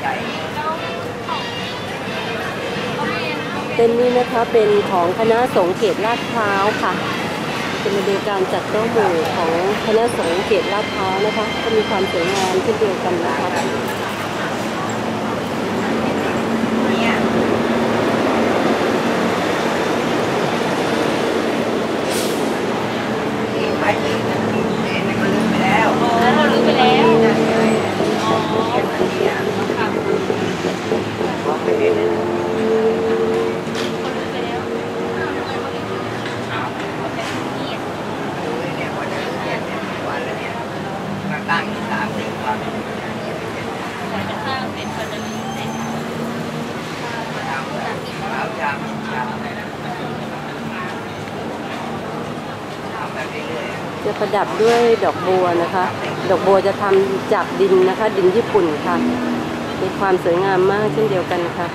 ใหญ่เต็นนี้นะคะเป็นของคณะสงฆ์เขตลาดพร้าวค่ะเป็นบรรยการจัดโต๊ะหมู่ของคณะสงฆ์เขตลาดพร้าวนะคะ ก็มีความสวยงามเช่นเดียวกันนะคะ เนี่ยที่ไปที่นั่นเห็นมันลืมไปแล้ว แล้วเรารู้ไปแล้ว นั่นไง อ๋อ เห็นอันนี้อะ ค่ะ มองไม่เห็นเลย เขารู้ไปแล้วเขาจะเกียด ดูเลยเนี่ยวันนี้เนี่ยเนี่ยวันแล้วเนี่ยมาตั้งอยู่สามสี่วัน กว่าจะสร้างเป็นคอนโดมิเนียมเสร็จ ทำแบบเช้าชามชามทำแบบเรื่อยๆ จะประดับ ด้ดอกบัวนะคะ ดอกบัวจะทำจากดินนะคะ ดินญี่ปุ่นค่ะ มีความสวยงามมากเช่นเดียวกันค่ะ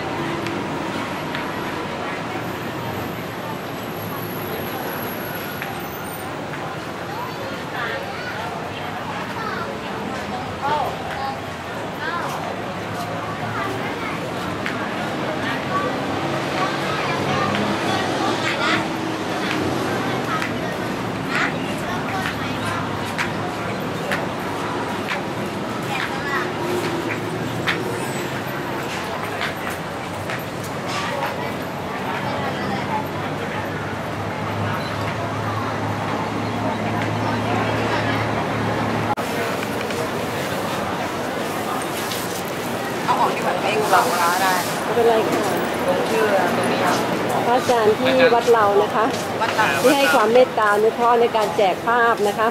เอาออกดีกว่าเองลองร้าได้ ไม่เป็นไรค่ะ ลงชื่อตรงนี้ครับ พระอาจารย์ ที่วัดเรานะคะวัดตาที่ให้ความเมตตาอนุเคราะห์ในการแจกภาพนะคะ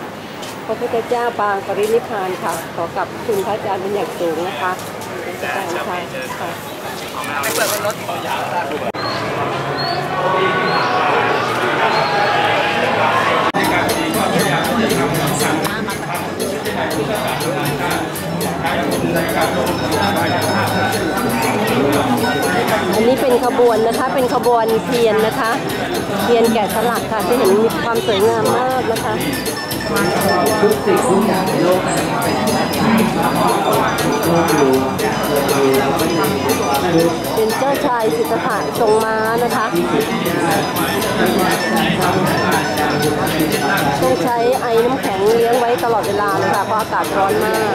พระพุทธเจ้าปางปรินิพพานค่ะ ขอกับคุณพระอาจารย์เป็นอย่างสูงนะคะอาจารย์ค่ะค่ะไปเปิดบนรถ อันนี้เป็นขบวนนะคะ เป็นขบวนเทียนนะคะ เทียนแกะสลักค่ะที่เห็นมีความสวยงามมากนะคะทุกสิ่งทุกอย่างในโลกนี้เป็นเป็นเจ้าชายสิทธัตถะทรงม้านะคะต้องใช้ไอ้น้ำแข็งเลี้ยงไว้ตลอดเวลาเลยค่ะเพราะอากาศร้อนมาก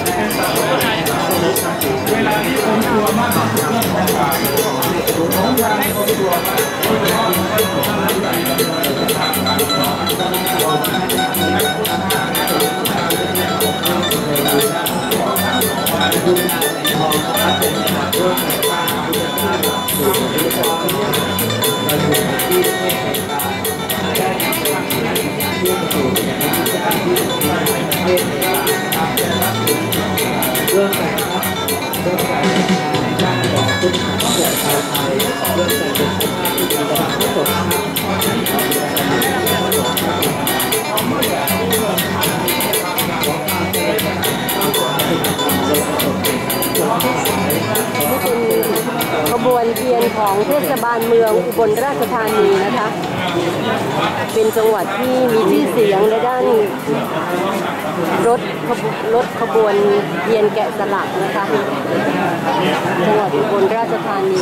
เราเพื่อสร้างองค์พระพระของเป็นที่สร้างหัวหรือพระเจ้ากประตูให้อธิษฐานว่าเราขอแต่ชาตินี้ไม่ใช่สุดท้ายแล้วก็ของดันไปเรื่อยๆอะไรไว้ให้เกิดมีครับเป็นเกิดในหน้านอ ขบวนเทียนของเทศบาลเมืองอุบลราชธานีนะคะ เป็นจังหวัดที่มีชื่อเสียงในด้านรถรถขบวนเยียนแกะสลักนะคะจังหวัดอุบลราชธานี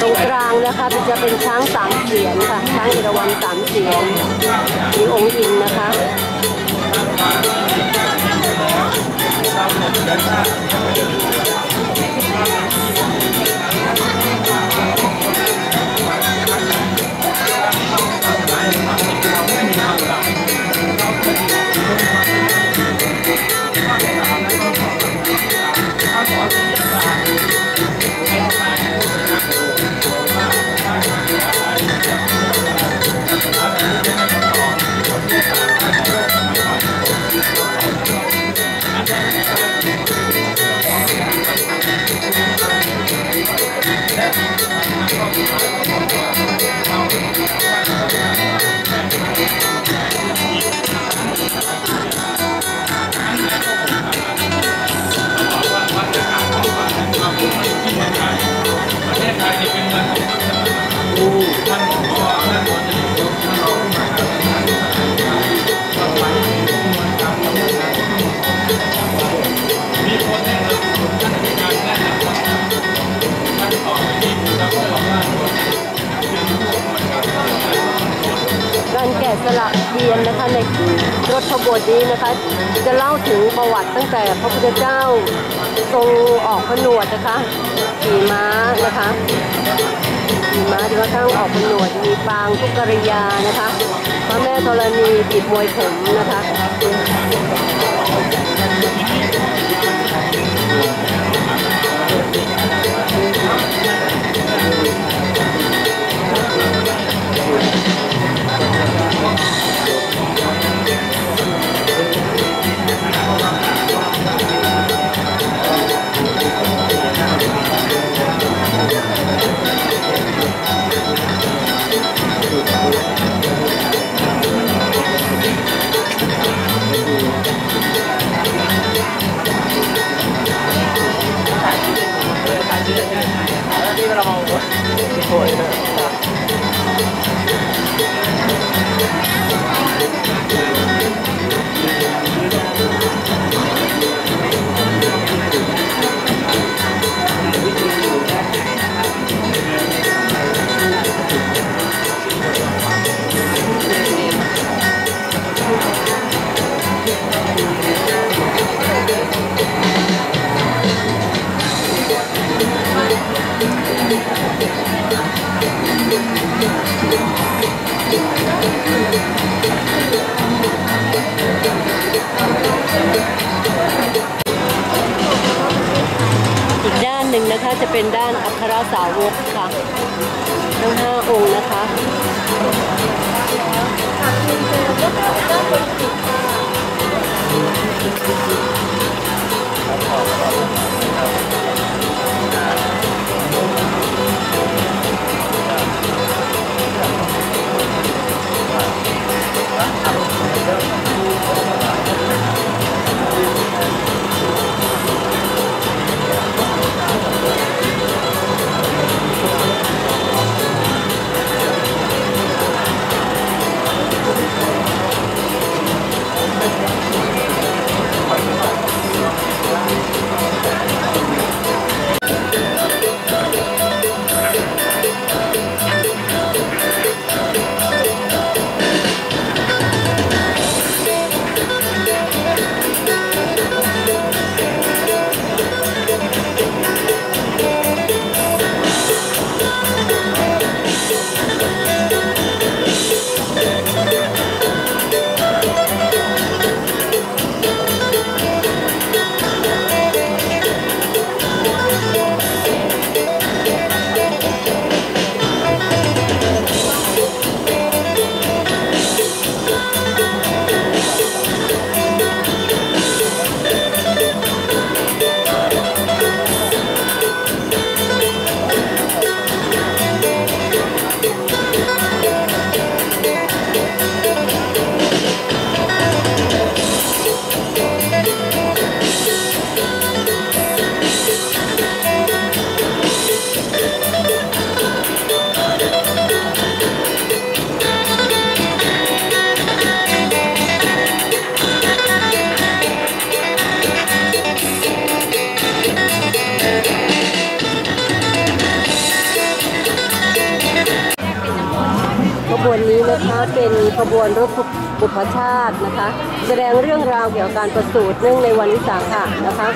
ตรงกลางนะคะจะเป็นช้างสามเสียนค่ะช้างเอราวัณสามเสียนมีองค์อินนะคะ ละเทียนนะคะในรถขบวนนี้นะคะ จะเล่าถึงประวัติตั้งแต่พระพุทธเจ้าทรงออกผนวดนะคะขี่ม้านะคะขี่ม้าจนกระทั่งออกผนวดมีปางทุกกริยานะคะพระแม่ธรณีติดมวยผมนะคะ นะคะจะเป็นด้านอัครสาวกค่ะทั้งห้าองค์นะคะ เป็นขบวนรถบุพชาตินะคะ แสดงเรื่องราวเกี่ยวกับการประสูติเนื่องในวันวิสาขะนะคะ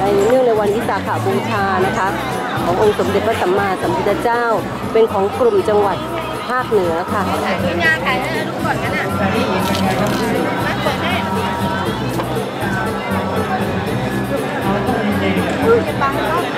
ในเนื่องในวันวิสาขบูชานะคะ ขององค์สมเด็จพระสัมมาสัมพุทธเจ้า เป็นของกลุ่มจังหวัดภาคเหนือค่ะทีมงานถ่ายให้ลูกก่อนกันอะมาเปิดให้จะบังรอบนะขอ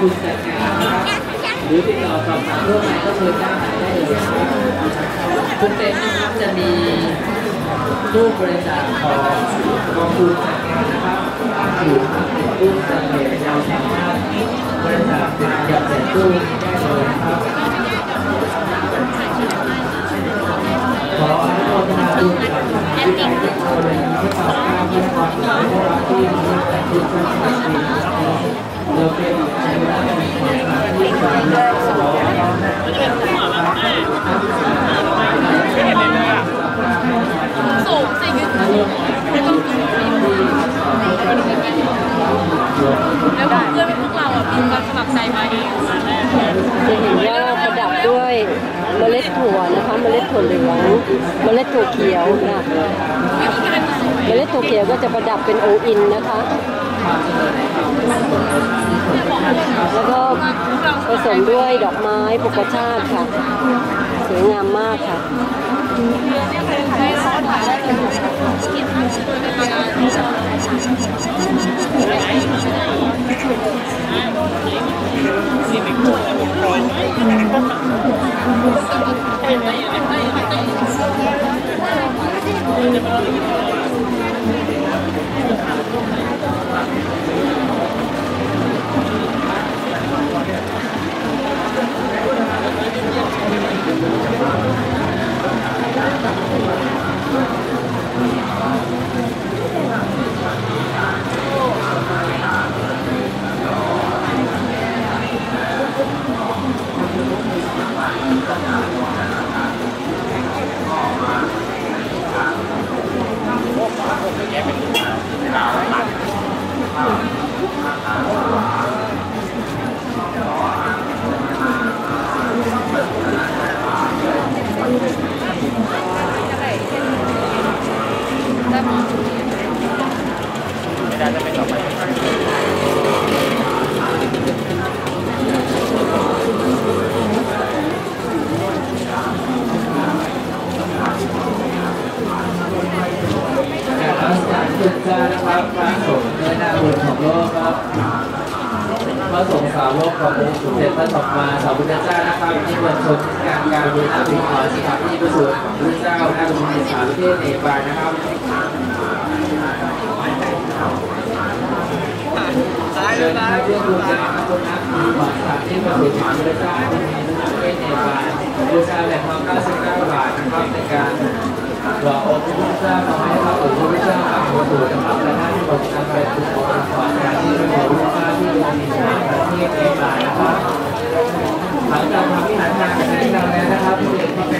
คุณจัดงานนะครับหรือติดต่อสอบถามเพิ่มไปก็เชิญได้ได้เลยนะครับทุกเต็นท์นะครับจะมีตู้บริจาคของกองทุนจัดงานนะครับอยู่ทั้งในตู้จัดเก็บเราสามารถบริจาคมาหยอดใส่ตู้นี้ได้เลยนะครับขออนุโมทนาบุญกับที่ได้ทุกคนเลยที่ต่อข้าวเพื่ความสุขให้เราที่มีแต่ทุกคนในปีนี้เราเป็นใจรักมีความรักที่ สามารถสอนสูงสิยืนไม่ต้องกินแล้วเพื่อนพวกเราอะมีการสมัครใจมาเองมาแรกจะเห็นว่าประดับด้วยเมล็ดถั่วนะคะเมล็ดถั่วเหลืองเมล็ดถั่วเขียวนะเมล็ดถั่วเขียวก็จะประดับเป็นโออินนะคะ แล้วก็ผสมด้วยดอกไม้ปกชาติค่ะ สวยงามมากค่ะให้เขา ถ่ ในสารเทศในบายนะครับเชิญท่านเพื่อนรวมญาติคนนักมีบัตที่มีทศมาถึงสามเทศในบายบูชารแหล่งทาง99บาทนะครับในการหล่อองค์พระพุทธเจ้าทำให้พระองทธเจ้ทำประตูนะครับและท่านบริการไปถูกของขวัญารที่มีนของลูกค้าที่มีระเทศบายนะครับหลังจากทำพิธีการเสร็จแล้วนะครับ